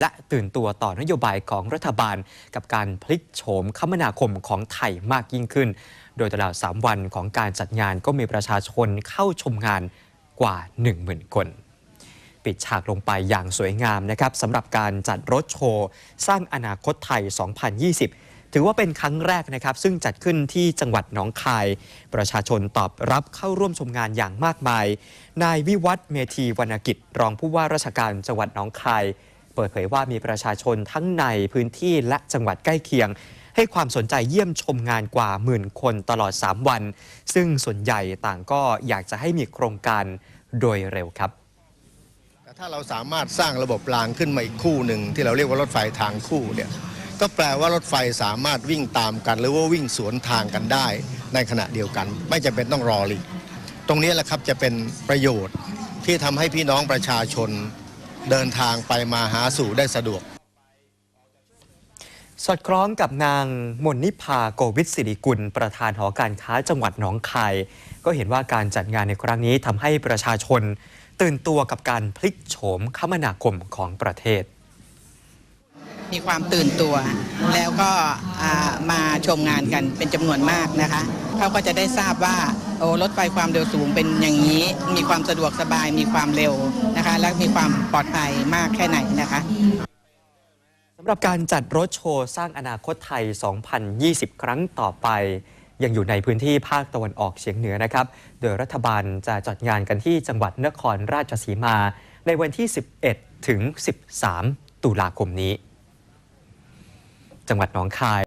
และตื่นตัวต่อนโยบายของรัฐบาล กับการพลิกโฉมคมนาคมของไทยมากยิ่งขึ้น โดยตลอด 3 วันของการจัดงานก็มีประชาชนเข้าชมงานกว่า 10,000 คน ปิดฉากลงไปอย่างสวยงามนะครับสำหรับการจัดรถโชว์ สร้างอนาคตไทย 2020 ถือว่าเป็นครั้งแรกนะครับ ซึ่งจัดขึ้นที่จังหวัดหนองคาย ประชาชนตอบรับเข้าร่วมชมงานอย่างมากมาย นายวิวัฒเมธีวรรณกิจ รองผู้ว่าราชการจังหวัดหนองคาย เปิดเผยว่ามีประชาชนทั้งในพื้นที่และจังหวัดใกล้เคียง ให้ความสนใจเยี่ยมชมงานกว่าหมื่นคนตลอด 3 วัน ซึ่งส่วนใหญ่ต่างก็อยากจะให้มีโครงการโดยเร็วครับแต่ถ้าเราสามารถสร้างระบบรางขึ้นมาอีกคู่หนึ่งที่เราเรียกว่ารถไฟทางคู่เนี่ยก็แปลว่ารถไฟสามารถวิ่งตามกัน หรือว่าวิ่งสวนทางกันได้ในขณะเดียวกัน ไม่จำเป็นต้องรอลิงตรงนี้แหละครับจะเป็นประโยชน์ที่ทำให้พี่น้องประชาชน เดินทางไปมาหาสู่ได้สะดวก สอดคล้องกับนางมนนิพาโกวิทสิริกุล ประธานหอการค้าจังหวัดหนองคาย ก็เห็นว่าการจัดงานในครั้งนี้ทำให้ประชาชน ตื่นตัวกับการพลิกโฉมคมนาคมของประเทศมีความตื่นตัว แล้วก็อ่ามาชมงานกันเป็นจำนวนมากนะคะ เขาก็จะได้ทราบว่า โอ้รถไฟความเร็วสูงเป็นอย่างนี้ มีความสะดวกสบายมีความเร็วนะคะ และมีความปลอดภัยมากแค่ไหนนะคะสำหรับการจัดรถโชว์สร้างอนาคตไทย 2020 ครั้งต่อไป ยังอยู่ในพื้นที่ภาคตะวันออกเฉียงเหนือนะครับ โดยรัฐบาลจะจัดงานกันที่จังหวัดนครราชสีมา ในวันที่ 11 ถึง 13 ตุลาคมนี้ จังหวัดหนองคาย